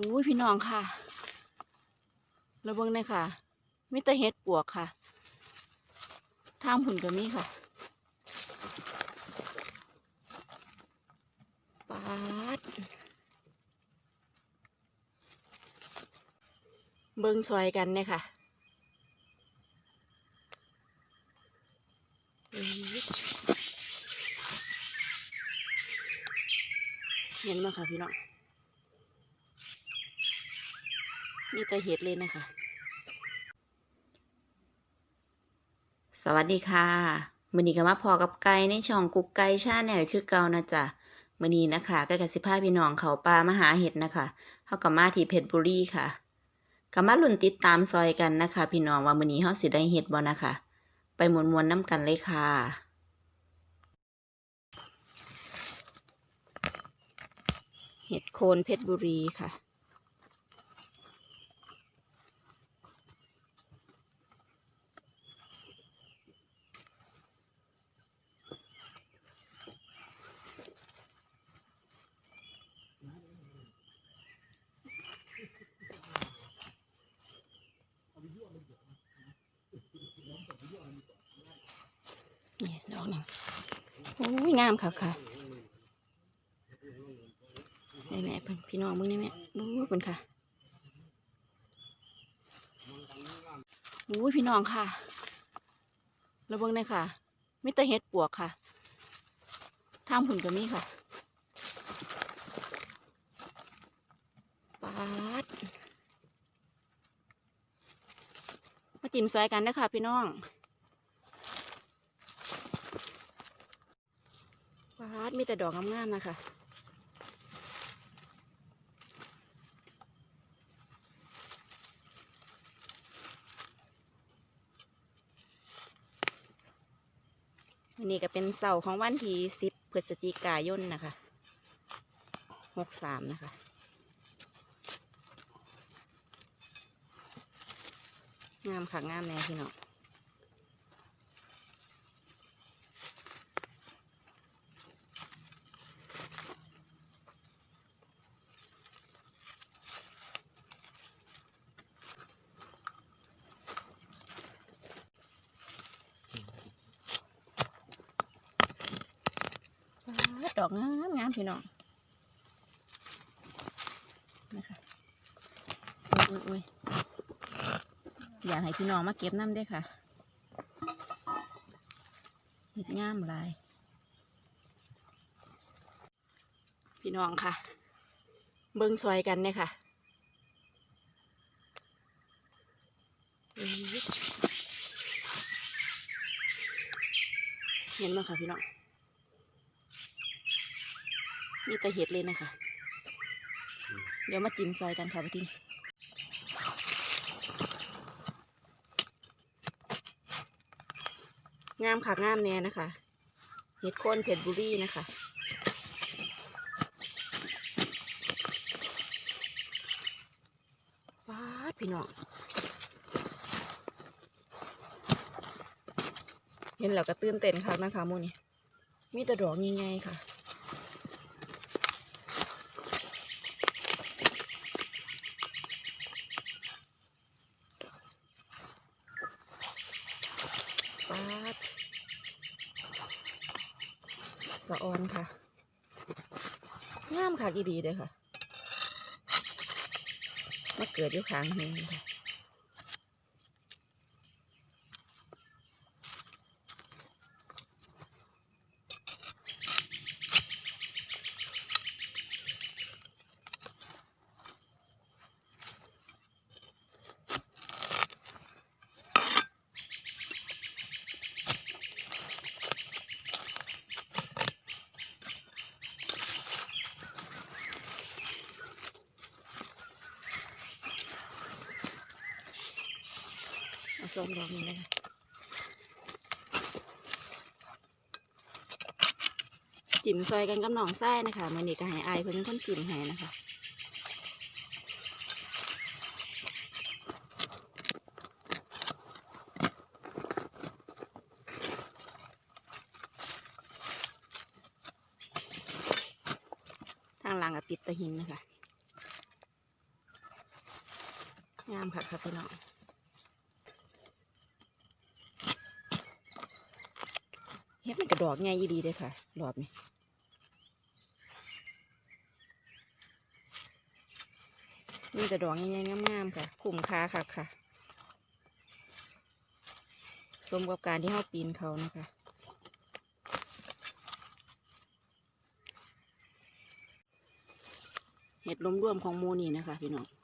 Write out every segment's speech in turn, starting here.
อุ้ยพี่น้องค่ะระเบิงเลยค่ะมิตรเฮ็ดปวกค่ะท่างผุนก็มีค่ะปาดเบิงซอยกันเนี่ยค่ะเห็นไหมคะพี่น้อง มีแต่เห็ดเลยนะคะ สวัสดีค่ะมือนี้ก็มาพอกับไก่ในช่องกุ๊กไก่ชาแนลคือเก่านะจ๊ะมือนี้นะคะก็กับสิพาพี่น้องเขาปลามาหาเห็ดนะคะเขากับมาที่เพชรบุรีค่ะก็มาลุ้นติดตามซอยกันนะคะ พี่น้องว่ามือนี้เขาสิได้เห็ดบ่นะคะ ไปมวนมวนน้ำกันเลยค่ะเห็ดโคนเพชรบุรีค่ะ นี่นโอ้ยงามค่ะค่ะแม่แม่เพิ่นพี่น้องมึงนี่แม่ดูเพิ่นค่ะโอ้ยพี่น้องค่ะระเบิงเลยค่ะมิตรเฮ็ดปวกค่ะท่างผุนก็มีค่ะปาดมาจิ้มซอยกันนะคะพี่น้อง ปาด มีแต่ดอกงามๆนะคะนนี้ก็เป็นเสาของวันที่สิบพฤศจิกายนนะคะหกสามนะคะงามค่ะงามแน่พี่น้อง ปา ดอกงามงามพี่น้องนะคะอุ้ยอุ้ยอยากให้พี่น้องมาเก็บน้ำด้วยค่ะเห็ดงามลาย พี่น้องค่ะ เบิ้งซอยกันเนี่ยค่ะเห็นไหมค่ะพี่น้อง มีแต่เห็ดเลยนะคะ เดี๋ยวมาจิ้มซอยกันค่ะพี่ทีงามค่ะงามแน่นะคะ เห็ดโคนเพชรบุรีนะคะว้าพี่น้อง เห็นแล้วก็ตื่นเต้นค่ะนะคะมูนี่มีแต่ดอกใหญ่ๆค่ะ ปาด สะออนค่ะงามค่ะกีดีเลยค่ะ มาเกิดอยู่ข้างนี้ค่ะ เอาส้มดอกนี้เลยค่ะจิ้มซอยกันกับหนองไส้นะคะมันนี่ก็ให้อายเพิ่นเป็นคนจิ้มให้นะคะทางหลังกับติดตะหินนะคะงามค่ะครับพี่น้อง เฮ็ดมันกระดอกง่ายยี่ดีเลยค่ะ รอบนี้มีแต่ดอกง่ายๆงามๆค่ะ คุ้มค่าค่ะค่ะสมกับการที่เราปีนเขานะคะเห็ดล้มร่วมของมูนี่นะคะพี่น้อง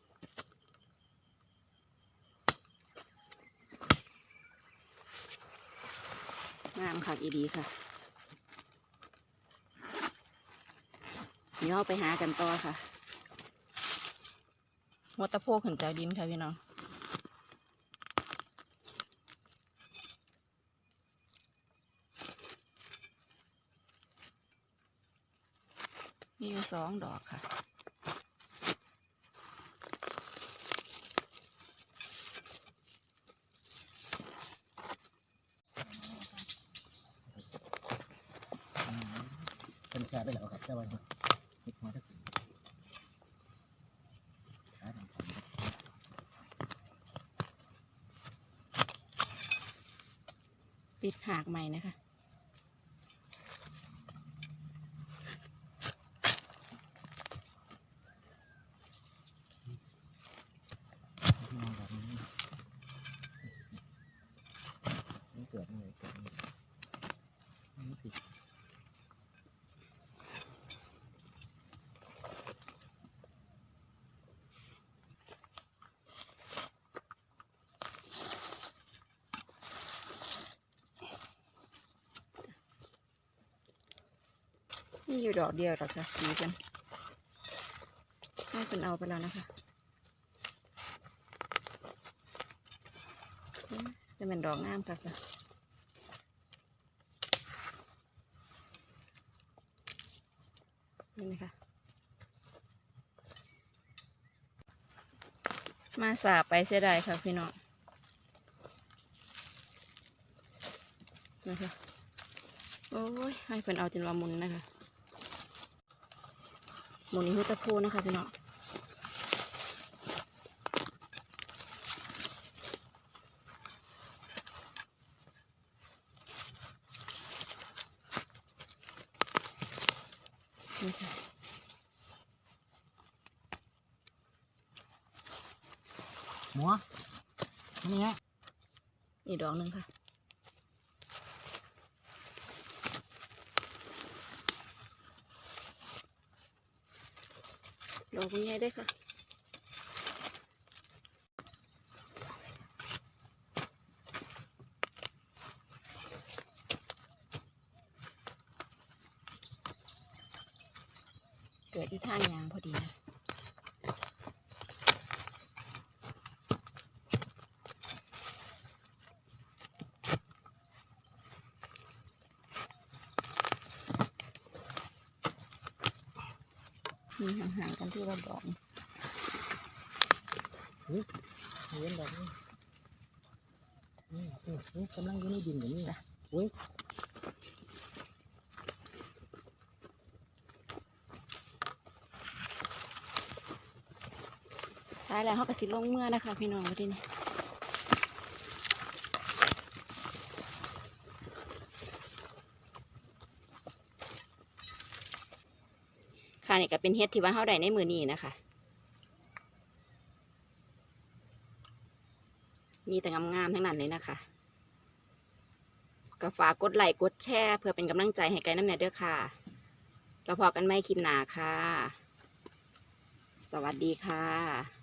งามค่ะอีดีค่ะเดี๋ยวเราไปหากันต่อค่ะหัวตะโพกขึ้นจากดินค่ะพี่น้องมีอยู่สองดอกค่ะ เป็นแค่ไปแล้วครับแต่ว่าเห็ดหัวตะกี้ขาดำๆปิดหากใหม่นะคะ พี่น้องแบบนี้นี่เกิดอะไรเกิดอะไรนี่ผิดีอยู่ดอกเดียวหรอกค่ะสีกันให้คนเอาไปแล้วนะคะจะเป็นดอกงามค่ะค่ะนี่นะคะมาสาไปเสียดายค่ะพี่น้องนะคะโอ้ยให้เพิ่นเอาจนว่ามุนนะคะ มุนนี้คือตะโพนะคะพี่น้องนี่ค่ะหมัวอันนี้ฮะอีกดอกหนึ่งค่ะ อกใหญ่ได้อค่ะเกิดอยู่ท่างยางพอดีนะ มีห่างๆกันที่ระดอกเห็นแบบนี้นี่นี่นี่กำลังอยู่ในดินอย่างนี้นะอุ้ยซ้ายแล้วเขาก็สิลงเมื่อนะคะ พี่น้องวันนี้ ค่ะนี่ก็เป็นเฮ็ดที่ว่าเขาได้ในมือนี้นะคะ มีแต่งามๆทั้งนั้นเลยนะคะก็ฝากกดไลค์กดแชร์เพื่อเป็นกำลังใจให้ไกด์น้ำแหน่เด้อค่ะเราพอกันไม่คลิปหนาค่ะ สวัสดีค่ะ